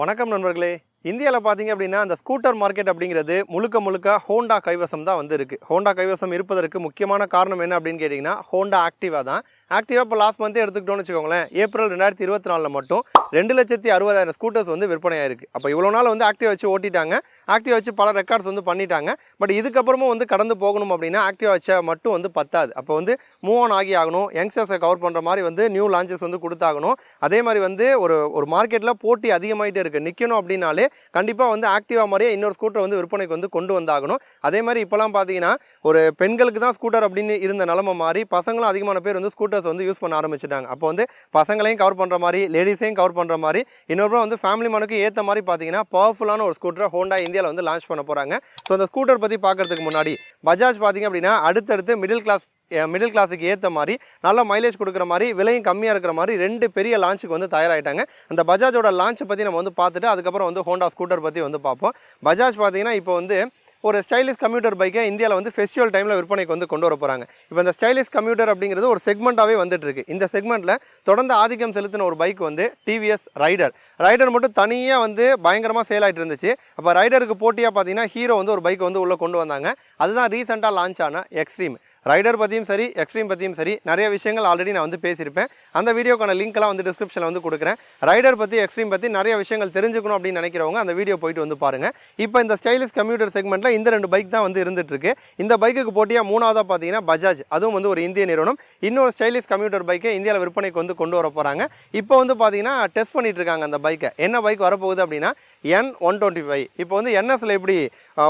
வணக்கம் நண்பர்களே. இந்தியாவில் பார்த்தீங்க அப்படின்னா அந்த ஸ்கூட்டர் மார்க்கெட் அப்படிங்கிறது முழுக்க முழுக்க ஹோண்டா கைவசம் தான் வந்து இருக்குது ஹோண்டா கைவசம் இருப்பதற்கு முக்கியமான காரணம் என்ன அப்படின்னு கேட்டிங்கன்னா ஹோண்டா ஆக்டிவா தான். ஆக்டிவா இப்போ லாஸ்ட் மந்த்தே எடுத்துக்கிட்டோம்னு வச்சுக்கோங்களேன். ஏப்ரல் ரெண்டாயிரத்தி இருபத்தி நாலில் மட்டும் ரெண்டு லட்சத்தி அறுபதாயிரம் ஸ்கூட்டர்ஸ் வந்து விற்பனையாயிருக்கு அப்போ இவ்வளோ நாள் வந்து ஆக்டிவா வச்சு ஓட்டிட்டாங்க. ஆக்டிவா வச்சு பல ரெக்கார்ட்ஸ் வந்து பண்ணிட்டாங்க. பட் இதுக்கப்புறமும் வந்து கடந்து போகணும் அப்படின்னா ஆக்டிவா வச்சா மட்டும் வந்து பத்தாது. அப்போ வந்து மூவ் ஆன் ஆகி ஆகணும். யங்ஸ்டர்ஸை கவர் பண்ணுற மாதிரி வந்து நியூ லான்ச்சஸ் வந்து கொடுத்தாகணும். அதே மாதிரி வந்து ஒரு ஒரு மார்க்கெட்டில் போட்டி அதிகமாகிட்டே இருக்குது நிற்கணும் அப்படின்னாலே கண்டிப்பாக வந்து ஆக்டிவா மாதிரியே இன்னொரு ஸ்கூட்டர் வந்து விற்பனைக்கு வந்து கொண்டு வந்தாகணும். அதே மாதிரி இப்போலாம் பார்த்தீங்கன்னா ஒரு பெண்களுக்கு தான் ஸ்கூட்டர் அப்படின்னு இருந்த நிலமை மாதிரி பசங்களும் அதிகமான பேர் வந்து ஸ்கூட்டர் ஸ்கூட்டர்ஸ் வந்து யூஸ் பண்ண ஆரம்பிச்சிட்டாங்க. அப்போ வந்து பசங்களையும் கவர் பண்ணுற மாதிரி லேடிஸையும் கவர் பண்ணுற மாதிரி இன்னொரு வந்து ஃபேமிலி மனுக்கு ஏற்ற மாதிரி பார்த்தீங்கன்னா பவர்ஃபுல்லான ஒரு ஸ்கூட்டரை ஹோண்டா இந்தியாவில் வந்து லான்ச் பண்ண போகிறாங்க ஸோ அந்த ஸ்கூட்டர் பற்றி பார்க்கறதுக்கு முன்னாடி பஜாஜ் பார்த்தீங்க அப்படின்னா அடுத்தடுத்து மிடில் கிளாஸ் மிடில் கிளாஸுக்கு ஏற்ற மாதிரி நல்ல மைலேஜ் கொடுக்குற மாதிரி விலையும் கம்மியாக இருக்கிற மாதிரி ரெண்டு பெரிய லான்ச்சுக்கு வந்து தயாராகிட்டாங்க அந்த பஜாஜோட லான்ச்சை பற்றி நம்ம வந்து பார்த்துட்டு அதுக்கப்புறம் வந்து ஹோண்டா ஸ்கூட்டர் பற்றி வந்து பார்ப்போம். பஜாஜ் பார்த்தீங்கன்னா இப்போ வந்து ஒரு ஸ்டைலிஷ் கம்யூட்டர் பைக்கை இந்தியாவில் வந்து ஃபெஸ்டிவல் டைமில் விற்பனைக்கு வந்து கொண்டு வர போகிறாங்க இப்போ இந்த ஸ்டைலிஷ் கம்யூட்டர் அப்படிங்கிறது ஒரு செக்மெண்ட்டாகவே வந்துட்டு இருக்கு இந்த செக்மெண்ட்டில் தொடர்ந்து ஆதிக்கம் செலுத்தின ஒரு பைக் வந்து டிவிஎஸ் ரைடர் ரைடர் மட்டும் தனியாக வந்து பயங்கரமாக சேல் ஆகிட்டு இருந்துச்சு. அப்போ ரைடருக்கு போட்டியாக பார்த்தீங்கன்னா ஹீரோ வந்து ஒரு பைக் வந்து உள்ளே கொண்டு வந்தாங்க. அதுதான் ரீசெண்டாக லான்ச் ஆன எக்ஸ்ட்ரீம் ரைடர் பற்றியும் சரி எக்ஸ்ட்ரீம் பற்றியும் சரி நிறைய விஷயங்கள் ஆல்ரெடி நான் வந்து பேசியிருப்பேன். அந்த வீடியோக்கான லிங்க்லாம் வந்து டிஸ்கிரிப்ஷனில் வந்து கொடுக்குறேன். ரைடர் பற்றி எக்ஸ்ட்ரீம் பற்றி நிறைய விஷயங்கள் தெரிஞ்சுக்கணும் அப்படின்னு நினைக்கிறவங்க அந்த வீடியோ போயிட்டு வந்து பாருங்கள் இப்போ இந்த ஸ்டைலிஷ் கம்ப்யூட்டர் செக்மெண்ட்டில் இந்த ரெண்டு பைக் தான் வந்து இருந்துகிட்ருக்கு இந்த பைக்குக்கு போட்டியாக மூணாவதாக பார்த்தீங்கன்னா பஜாஜ் அதுவும் வந்து ஒரு இந்திய நிறுவனம். இன்னொரு ஸ்டைலிஷ் கம்யூட்டர் பைக்கை இந்தியாவில் விற்பனைக்கு வந்து கொண்டு வர போகிறாங்க இப்போ வந்து பார்த்தீங்கன்னா டெஸ்ட் பண்ணிட்டு இருக்காங்க அந்த பைக்கை என்ன பைக் வரப்போகுது அப்படின்னா என் ஒன் டுவெண்ட்டி ஃபைவ் இப்போ வந்து என்எஸில் எப்படி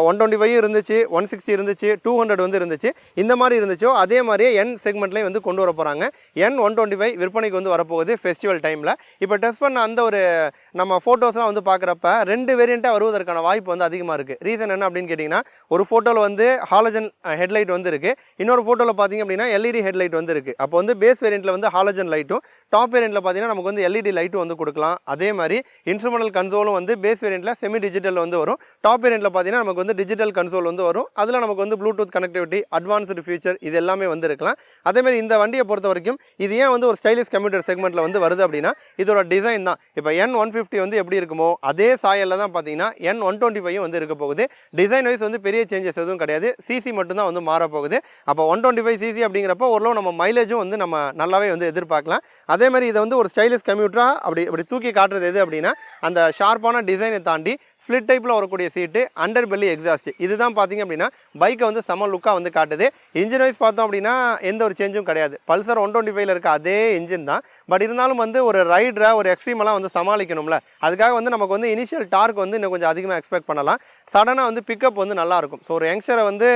ஒன் டுவெண்ட்டி ஃபைவ் இருந்துச்சு ஒன் சிக்ஸ்டி இருந்துச்சு டூ ஹண்ட்ரட் வந்து இருந்துச்சு. இந்த மாதிரி இருந்துச்சோ அதே மாதிரியே என் செக்மெண்ட்லேயும் வந்து கொண்டு வர போகிறாங்க என் ஒன் டுவெண்ட்டி ஃபைவ் விற்பனைக்கு வந்து வரப்போகுது ஃபெஸ்டிவல் டைமில் இப்போ டெஸ்ட் பண்ண அந்த ஒரு நம்ம ஃபோட்டோஸ்லாம் வந்து பார்க்குறப்ப ரெண்டு வேரியண்ட்டாக வருவதற்கான வாய்ப்பு வந்து அதிகமாக இருக்குது ரீசன் என்ன அப்படின்னு கேட்டிங்கன்னா ஒரு ஃபோட்டோவில் வந்து ஹாலஜன் ஹெட்லைட் வந்து இருக்குது இன்னொரு ஃபோட்டோவில் பார்த்தீங்க அப்படின்னா எல்இடி ஹெட்லைட் வந்து இருக்குது அப்போ வந்து பேஸ் வேரியண்ட்டில் வந்து ஹாலஜன் லைட்டும் டாப் வேரியண்ட்டில் பார்த்தீங்கன்னா நமக்கு வந்து எல்இடி லைட்டும் வந்து கொடுக்கலாம். அதே மாதிரி இன்ஸ்ட்ருமெண்டல் கன்சோலும் வந்து பேஸ் வேரியண்ட்டில் செமி டிஜிட்டல் வந்து வரும். டாப் வேரியண்ட்டில் பார்த்தீங்கன்னா நமக்கு வந்து டிஜிட்டல் கன்சோல் வந்து வரும். அதில் நமக்கு வந்து ப்ளூடூத் கனெக்டிவிட்டி அட்வான்ஸ்டு ஃபியூச்சர் இது எல்லாமே வந்து இருக்கலாம் அதே மாதிரி இந்த வண்டியை பொறுத்த வரைக்கும் இது ஏன் வந்து ஒரு ஸ்டைலிஷ் கம்ப்யூட்டர் செக்மெண்ட்டில் வந்து வருது அப்படின்னா இதோட டிசைன் தான். இப்போ என் ஒன் ஃபிஃப்டி வந்து எப்படி இருக்குமோ அதே சாயலில் தான் பார்த்தீங்கன்னா என் ஒன் டுவெண்ட்டி ஃபைவ் வந்து இருக்க போகுது. டிசைன் வைஸ் வந்து பெரிய சேஞ்சஸ் எதுவும் கிடையாது. சிசி மட்டும்தான் வந்து மாறப்போகுது. போகுது அப்போ ஒன் டுவெண்ட்டி ஃபைவ் சிசி அப்படிங்கிறப்போ ஓரளவு நம்ம மைலேஜும் வந்து நம்ம நல்லாவே வந்து எதிர்பார்க்கலாம். அதே மாதிரி இதை வந்து ஒரு ஸ்டைலிஷ் கம்ப்யூட்டராக அப்படி அப்படி தூக்கி காட்டுறது எது அப்படின்னா அந்த ஷார்ப்பான டிசைனை தாண்டி ஸ்ப்ளிட் டைப்பில் வரக்கூடிய சீட்டு அண்டர் பெல்லி எக்ஸாஸ்ட் இதுதான் பார்த்தீங்க அப்படின்னா பைக்கை வந்து செம லுக்காக வந்து காட்டுது. இன்ஜின் வைஸ் பார்த்தோம் அப்படின்னா எந்த ஒரு சேஞ்சும் கிடையாது. பல்சர் ஒன் டுவெண்ட்டி ஃபைவ்ல இருக்க அதே இன்ஜின் தான். பட் இருந்தாலும் வந்து ஒரு ரைடரை ஒரு எக்ஸ்ட்ரீமெல்லாம் வந்து சமாளிக்கணும்ல. அதுக்காக வந்து நமக்கு வந்து இனிஷியல் டார்க் வந்து இன்னும் கொஞ்சம் அதிகமாக எக்ஸ்பெக்ட் பண்ணலாம். சடனாக வந்து பிக்கப் வந்து நல்லாயிருக்கும். ஸோ ஒரு யங்ஸ்டரை வந்து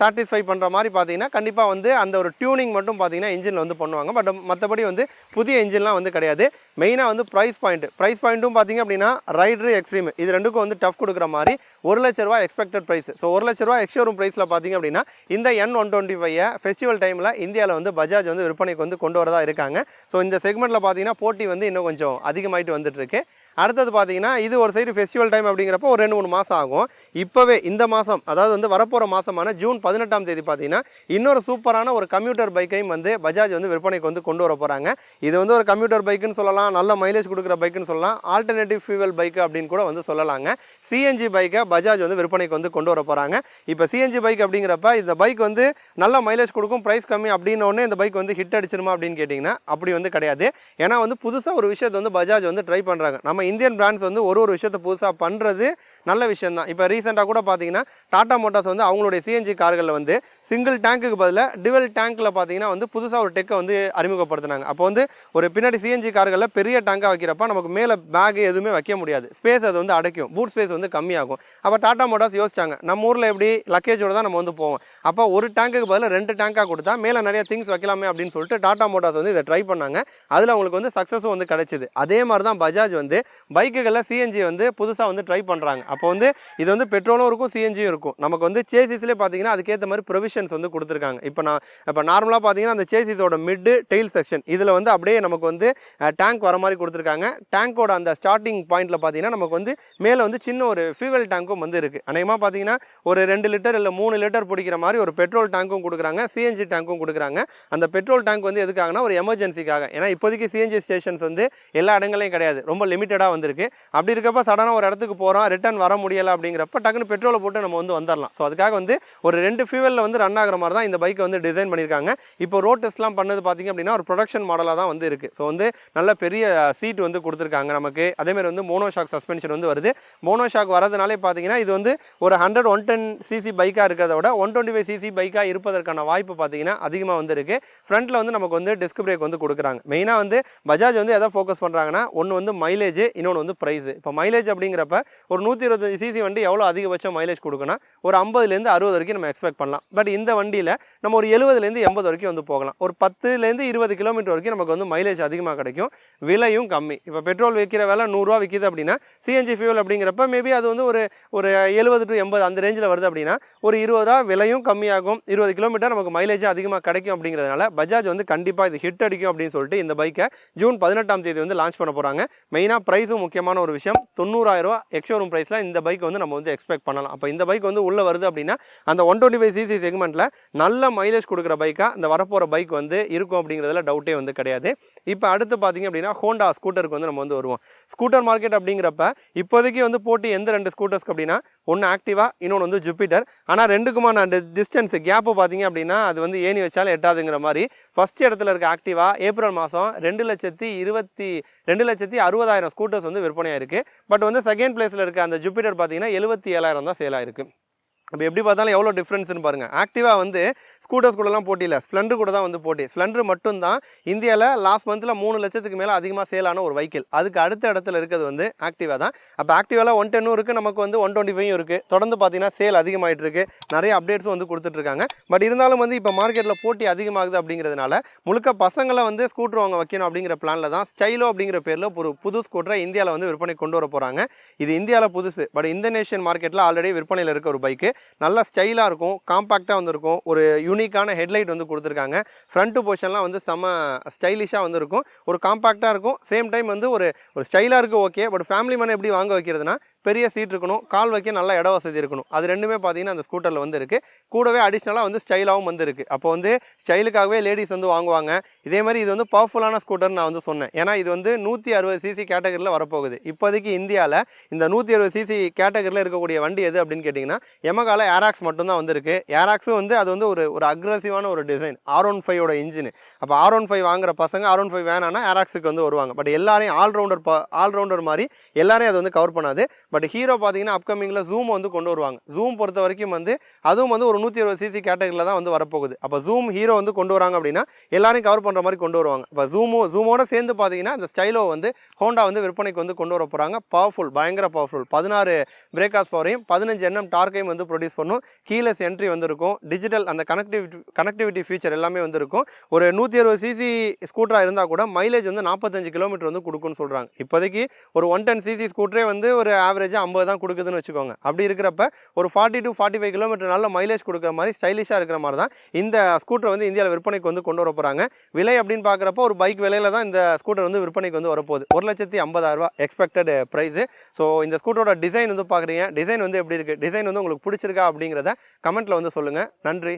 சாட்டிஸ்ஃபை பண்ணுற மாதிரி பார்த்தீங்கன்னா கண்டிப்பாக வந்து அந்த ஒரு டியூனிங் மட்டும் பார்த்தீங்கன்னா இன்ஜினில் வந்து பண்ணுவாங்க. பட் மற்றபடி வந்து புதிய இன்ஜின்லாம் வந்து கிடையாது. மெயினாக வந்து ப்ரைஸ் பாயிண்ட் ப்ரைஸ் பாயிண்ட்டும் பார்த்தீங்க அப்படின்னா ரைடரு எக்ஸ்ட்ரீம் இது ரெண்டுக்கும் வந்து டஃப் கொடுக்குற மாதிரி ஒரு லட்ச ரூபா எக்ஸ்பெக்டட் ப்ரைஸ் ஸோ ஒரு லட்ச ரூபா எக்ஸ்ஷோரூம் ப்ரைஸில் பார்த்தீங்க அப்படின்னா இந்த N one twenty five festival டைமில் இந்தியாவில் வந்து பஜாஜ் வந்து விற்பனைக்கு வந்து கொண்டு வரதா இருக்காங்க. ஸோ இந்த செக்மெண்ட்டில் பார்த்தீங்கன்னா போட்டி வந்து இன்னும் கொஞ்சம் அதிகமாகிட்டு வந்துட்டு இருக்கு. அடுத்தது பார்த்தீங்கன்னா இது ஒரு சைடு ஃபெஸ்டிவல் டைம் அப்படிங்கிறப்போ ஒரு ரெண்டு மூணு மாதம் ஆகும். இப்போவே இந்த மாதம் அதாவது வந்து வரப்போகிற மாதமான ஜூன் பதினெட்டாம் தேதி பார்த்தீங்கன்னா இன்னொரு சூப்பரான ஒரு கம்ப்யூட்டர் பைக்கையும் வந்து பஜாஜ் வந்து விற்பனைக்கு வந்து கொண்டு வர போகிறாங்க இது வந்து ஒரு கம்ப்யூட்டர் பைக்குன்னு சொல்லலாம் நல்ல மைலேஜ் கொடுக்குற பைக்குன்னு சொல்லலாம் ஆல்டர்னேட்டிவ் ஃபியூவல் பைக் அப்படின்னு கூட வந்து சொல்லலாங்க. சிஎன்ஜி பைக்கை பஜாஜ் வந்து விற்பனைக்கு வந்து கொண்டு வர போகிறாங்க இப்போ சிஎன்ஜி பைக் அப்படிங்கிறப்ப இந்த பைக் வந்து நல்ல மைலேஜ் கொடுக்கும் ப்ரைஸ் கம்மி அப்படின்னோடனே இந்த பைக் வந்து ஹிட் அடிச்சிருமா அப்படின்னு கேட்டிங்கன்னா அப்படி வந்து கிடையாது. ஏன்னா வந்து புதுசாக ஒரு விஷயத்தை வந்து பஜாஜ் வந்து ட்ரை பண்ணுறாங்க நம்ம இந்தியன் பிராண்ட்ஸ் வந்து ஒரு ஒரு விஷயத்தை புதுசாக பண்ணுறது நல்ல விஷயம் தான் இப்போ ரீசெண்டாக கூட பார்த்தீங்கன்னா டாடா மோட்டார்ஸ் வந்து அவங்களுடைய சிஎன்ஜி கார்களில் வந்து சிங்கிள் டேங்க்குக்கு பதிலாக டிவல் டேங்க்கில் பார்த்தீங்கன்னா வந்து புதுசாக ஒரு டெக்கை வந்து அறிமுகப்படுத்தினாங்க. அப்போ வந்து ஒரு பின்னாடி சிஎன்ஜி கார்களில் பெரிய டேங்காக வைக்கிறப்ப நமக்கு மேலே பேக் எதுவுமே வைக்க முடியாது. ஸ்பேஸ் அது வந்து அடைக்கும். பூட் ஸ்பேஸ் வந்து கம்மியாகும். அப்போ டாடா மோட்டார்ஸ் யோசிச்சாங்க நம்ம ஊரில் எப்படி லக்கேஜோடு தான் நம்ம வந்து போவோம். அப்போ ஒரு டேங்குக்கு பதிலாக ரெண்டு டேங்காக கொடுத்தா மேலே நிறைய திங்ஸ் வைக்கலாமே அப்படின்னு சொல்லிட்டு டாடா மோட்டார்ஸ் வந்து இதை ட்ரை பண்ணாங்க. அதில் அவங்களுக்கு வந்து சக்ஸஸும் வந்து கிடைச்சிது. அதே மாதிரி தான் பஜாஜ் வந்து பைக்குகளில் சிஎன்ஜி வந்து புதுசாக வந்து ட்ரை பண்ணுறாங்க அப்போ வந்து இது வந்து பெட்ரோலும் இருக்கும் சிஎன்ஜியும் இருக்கும். நமக்கு வந்து சேசிஸ்லேயே பார்த்தீங்கன்னா அதுக்கேற்ற மாதிரி ப்ரொவிஷன்ஸ் வந்து கொடுத்துருக்காங்க. இப்போ நான் இப்போ நார்மலாக பார்த்தீங்கன்னா அந்த சேசிஸோட மிட்டு டெயில் செக்ஷன் இதில் வந்து அப்படியே நமக்கு வந்து டேங்க் வர மாதிரி கொடுத்துருக்காங்க. டேங்கோட அந்த ஸ்டார்டிங் பாயிண்ட்டில் பார்த்தீங்கன்னா நமக்கு வந்து மேலே வந்து சின்ன ஒரு ஃபியூவல் டேங்க்கும் வந்து இருக்குது அநேகமாக பார்த்தீங்கன்னா ஒரு ரெண்டு லிட்டர் இல்லை மூணு லிட்டர் பிடிக்கிற மாதிரி ஒரு பெட்ரோல் டேங்க்கும் கொடுக்குறாங்க. சிஎன்ஜி டேங்க்கும் கொடுக்குறாங்க. அந்த பெட்ரோல் டேங்க் வந்து எதுக்காகனா ஒரு எமர்ஜென்சிக்காக ஏன்னா இப்போதைக்கு சிஎன்ஜி ஸ்டேஷன்ஸ் வந்து எல்லா இடங்களையும் கிடையாது. ரொம்ப லிமிட்டட் லிமிட்டடாக வந்திருக்கு. அப்படி இருக்கப்போ சடனாக ஒரு இடத்துக்கு போகிறோம் ரிட்டர்ன் வர முடியலை அப்படிங்கிறப்ப டக்குன்னு பெட்ரோலை போட்டு நம்ம வந்து வந்துடலாம் ஸோ அதுக்காக வந்து ஒரு ரெண்டு ஃபியூவலில் வந்து ரன் ஆகிற மாதிரி தான் இந்த பைக்கை வந்து டிசைன் பண்ணியிருக்காங்க. இப்போ ரோட் டெஸ்ட்லாம் பண்ணது பார்த்தீங்க அப்படின்னா ஒரு ப்ரொடக்ஷன் மாடலாக தான் வந்து இருக்குது ஸோ வந்து நல்ல பெரிய சீட் வந்து கொடுத்துருக்காங்க நமக்கு. அதேமாதிரி வந்து மோனோஷாக் சஸ்பென்ஷன் வந்து வருது. மோனோஷாக் வரதுனாலே பார்த்தீங்கன்னா இது வந்து ஒரு ஹண்ட்ரட் ஒன் டென் சிசி பைக்காக இருக்கிறத விட ஒன் டுவெண்ட்டி ஃபைவ் சிசி பைக்காக இருப்பதற்கான வாய்ப்பு பார்த்தீங்கன்னா அதிகமாக வந்து இருக்குது ஃப்ரண்ட்டில் வந்து நமக்கு வந்து டிஸ்க் பிரேக் வந்து கொடுக்குறாங்க. மெயினாக வந்து பஜாஜ் வந்து எதை ஃபோக்கஸ் பண்ணுறாங்கன்னா ஒன்று வந்து மைலேஜ் இன்னொன்று வந்து ப்ரைஸு இப்போ மைலேஜ் அப்படிங்கிறப்ப ஒரு நூற்றி இருபத்தஞ்சி சிசி வண்டி எவ்வளோ அதிகபட்சம் மைலேஜ் கொடுக்கணும் ஒரு ஐம்பதுலேருந்து அறுபது வரைக்கும் நம்ம எக்ஸ்பெக்ட் பண்ணலாம். பட் இந்த வண்டியில் நம்ம ஒரு எழுபதுலேருந்து எண்பது வரைக்கும் வந்து போகலாம். ஒரு பத்துலேருந்து இருபது கிலோமீட்டர் வரைக்கும் நமக்கு வந்து மைலேஜ் அதிகமாக கிடைக்கும். விலையும் கம்மி. இப்போ பெட்ரோல் விற்கிற விலை நூறுரூவா விற்கிது அப்படின்னா சிஎன்ஜி ஃபியூல் அப்படிங்கிறப்ப மேபி அது வந்து ஒரு ஒரு எழுபது டு எண்பது அந்த ரேஞ்சில் வருது அப்படின்னா ஒரு இருபது ரூபா விலையும் கம்மியாகும். இருபது கிலோமீட்டர் நமக்கு மைலேஜ் அதிகமாக கிடைக்கும் அப்படிங்கிறதுனால பஜாஜ் வந்து கண்டிப்பாக இது ஹிட் அடிக்கும் அப்படின்னு சொல்லிட்டு இந்த பைக்கை ஜூன் பதினெட்டாம் தேதி வந்து லான்ச் பண்ண போகிறாங்க மெயினாக ப்ரைஸும் முக்கியமான ஒரு விஷயம். தொண்ணூறாயிரம் ரூபா எக்ஷோரூம் ப்ரைஸில் இந்த பைக் வந்து நம்ம வந்து எக்ஸ்பெக்ட் பண்ணலாம். அப்போ இந்த பைக் வந்து உள்ளே வருது அப்படின்னா அந்த ஒன் டுவெண்ட்டி ஃபைவ் சிசி செக்மெண்ட்டில் நல்ல மைலேஜ் கொடுக்குற பைக்காக இந்த வரப்போகிற பைக் வந்து இருக்கும் அப்படிங்கிறதுல டவுட்டே வந்து கிடையாது. இப்போ அடுத்து பார்த்தீங்க அப்படின்னா ஹோண்டா ஸ்கூட்டருக்கு வந்து நம்ம வந்து வருவோம். ஸ்கூட்டர் மார்க்கெட் அப்படிங்கிறப்ப இப்போதைக்கு வந்து போட்டி எந்த ரெண்டு ஸ்கூட்டர்ஸ்க்கு அப்படின்னா ஒன்று ஆக்டிவா இன்னொன்று வந்து ஜூபிட்டர் ஆனால் ரெண்டுக்குமான அந்த டிஸ்டன்ஸ் கேப்பு பார்த்தீங்க அப்படின்னா அது வந்து ஏணி வச்சாலும் எட்டாதுங்கிற மாதிரி. ஃபஸ்ட் இடத்துல இருக்க ஆக்டிவா ஏப்ரல் மாதம் ரெண்டு லட்சத்தி இருபத்தி ரெண்டு லட்சத்தி அறுபதாயிரம் ஸ்கூட்டர்ஸ் வந்து விற்பனையாக இருக்குது பட் வந்து செகண்ட் பிளேஸில் இருக்க அந்த ஜூபிட்டர் பார்த்தீங்கன்னா எழுபத்தி ஏழாயிரம் தான் சேல் ஆயிருக்கு. இப்போ எப்படி பார்த்தாலும் எவ்வளோ டிஃப்ரென்ஸ்னு பாருங்கள் ஆக்டிவாக வந்து ஸ்கூட்டர்ஸ் கூடலாம் போட்டியில் ஸ்ப்ளெண்டர் கூட தான் வந்து போட்டி. ஸ்ப்ளெண்டர் மட்டும்தான் இந்தியாவில் லாஸ்ட் மந்தில் மூணு லட்சத்துக்கு மேலே அதிகமாக சேல் ஆன ஒரு வெஹிக்கிள் அதுக்கு அடுத்த இடத்துல இருக்கிறது வந்து ஆக்டிவா தான். அப்போ ஆக்டிவாவில் ஒன் டென்னும் இருக்குது நமக்கு வந்து ஒன் டுவெண்ட்டி ஃபைவும் இருக்குது தொடர்ந்து பார்த்தீங்கன்னா சேல் அதிகமாகிட்டு இருக்கு. நிறைய அப்டேட்ஸும் வந்து கொடுத்துட்ருக்காங்க பட் இருந்தாலும் வந்து இப்போ மார்க்கெட்டில் போட்டி அதிகமாகுது அப்படிங்கிறதுனால முழுக்க பசங்களை வந்து ஸ்கூட்டர் வாங்க வைக்கணும் அப்படிங்கிற பிளானில் தான் ஸ்டைலோ அப்படிங்கிற பேரில் ஒரு புது ஸ்கூட்டரை இந்தியாவில் வந்து விற்பனை கொண்டு வர போகிறாங்க இது இந்தியாவில் புதுசு. பட் இந்தோனேஷியன் மார்க்கெட்டில் ஆல்ரெடி விற்பனையில் இருக்க ஒரு பைக்கு நல்லா ஸ்டைலாக இருக்கும் காம்பாக்டாக வந்திருக்கும். ஒரு யூனிக்கான ஹெட்லைட் வந்து கொடுத்துருக்காங்க. ஃப்ரண்ட்டு போர்ஷன்லாம் வந்து செம்ம ஸ்டைலிஷாக வந்துருக்கும். ஒரு காம்பாக்டாக இருக்கும். சேம் டைம் வந்து ஒரு ஒரு ஸ்டைலாக இருக்குது ஓகே பட் ஃபேமிலி மேன் எப்படி வாங்க வைக்கிறதுனா பெரிய சீட் இருக்கணும். கால் வைக்க நல்ல இட வசதி இருக்கணும். அது ரெண்டுமே பார்த்தீங்கன்னா அந்த ஸ்கூட்டரில் வந்து இருக்குது கூடவே அடிஷ்னலாக வந்து ஸ்டைலாகவும் வந்து இருக்குது அப்போ வந்து ஸ்டைலுக்காகவே லேடிஸ் வந்து வாங்குவாங்க. இதே மாதிரி இது வந்து பவர்ஃபுல்லான ஸ்கூட்டர் நான் வந்து சொன்னேன். ஏன்னா இது வந்து நூற்றி அறுபது சிசி கேட்டகரியில் வரப்போகுது. இப்போதைக்கு இந்தியாவில் இந்த நூற்றி அறுபது சிசி கேட்டகரியில் இருக்கக்கூடிய வண்டி எது அப்படின்னு கேட்டிங்கன்னா எமகால ஏராக்ஸ் மட்டும்தான் வந்திருக்கு. ஏராக்ஸும் வந்து அது வந்து ஒரு ஒரு அக்ரஸிவான ஒரு டிசைன் ஆர் ஒன் ஃபைவோட இன்ஜின் அப்போ ஆர் ஒன் ஃபைவ் வாங்குற பசங்க ஆர் ஒன் ஃபைவ் வேணான்னா ஏராக்ஸுக்கு வந்து வருவாங்க. பட் எல்லாரையும் ஆல்ரவுண்டர் ஆல்ரவுண்டர் மாதிரி எல்லாரையும் அது வந்து கவர் பண்ணாது. பட் ஹீரோ பார்த்தீங்கன்னா அப்கமிங்கில் ஜூம் வந்து கொண்டு வருவாங்க. ஜூம் பொறுத்த வரைக்கும் வந்து அதுவும் வந்து ஒரு நூற்றி இருபது சிசி கேட்டகரியில் தான் வந்து வரப்போகுது. அப்போ ஜூம் ஹீரோ வந்து கொண்டு வராங்க அப்படின்னா எல்லாரையும் கவர் பண்ணுற மாதிரி கொண்டு வருவாங்க. இப்போ ஜூமோ ஜூமோட சேர்ந்து பார்த்தீங்கன்னா இந்த ஸ்டைலோ வந்து ஹோண்டா வந்து விற்பனைக்கு வந்து கொண்டு வர போகிறாங்க பவர்ஃபுல் பயங்கர பவர்ஃபுல் பதினாறு பிரேக்காஸ் பவரையும் பதினஞ்சு எண்ணம் டார்க்கையும் வந்து ப்ரொடியூஸ் பண்ணும். கீலஸ் என்ட்ரி வந்துருக்கும். டிஜிட்டல் அந்த கனெக்டிவிட்டி கனெக்டிவிட்டி ஃபியூச்சர் எல்லாமே வந்துருக்கும். ஒரு நூற்றி அறுபது சிசி ஸ்கூட்டராக இருந்தால் கூட மைலேஜ் வந்து நாற்பத்தஞ்சு கிலோமீட்டர் வந்து கொடுக்குன்னு சொல்கிறாங்க இப்போதைக்கு ஒரு ஒன் டென் சிசி ஸ்கூட்டரே வந்து ஒரு ஆவரேஜாக ஐம்பது தான் கொடுக்குதுன்னு வச்சுக்கோங்க. அப்படி இருக்கிறப்ப ஒரு forty to forty five kilometre நல்ல மைலேஜ் கொடுக்குற மாதிரி ஸ்டைலிஷாக இருக்கிற மாதிரி தான் இந்த ஸ்கூட்டர் வந்து இந்தியாவில் விற்பனைக்கு வந்து கொண்டு வர போகிறாங்க விலை அப்படின்னு பார்க்குறப்ப ஒரு பைக் விலையில தான் இந்த ஸ்கூட்டர் வந்து விற்பனைக்கு வந்து வரப்போகுது. ஒரு லட்சத்தி ஐம்பதாயிரரூபா எக்ஸ்பெக்டட் ப்ரைஸு ஸோ இந்த ஸ்கூட்டரோட டிசைன் வந்து பார்க்குறீங்க. டிசைன் வந்து எப்படி இருக்குது டிசைன் வந்து உங்களுக்கு பிடிச்சிருக்கா அப்படிங்கிறத கமெண்ட்டில் வந்து சொல்லுங்கள் நன்றி.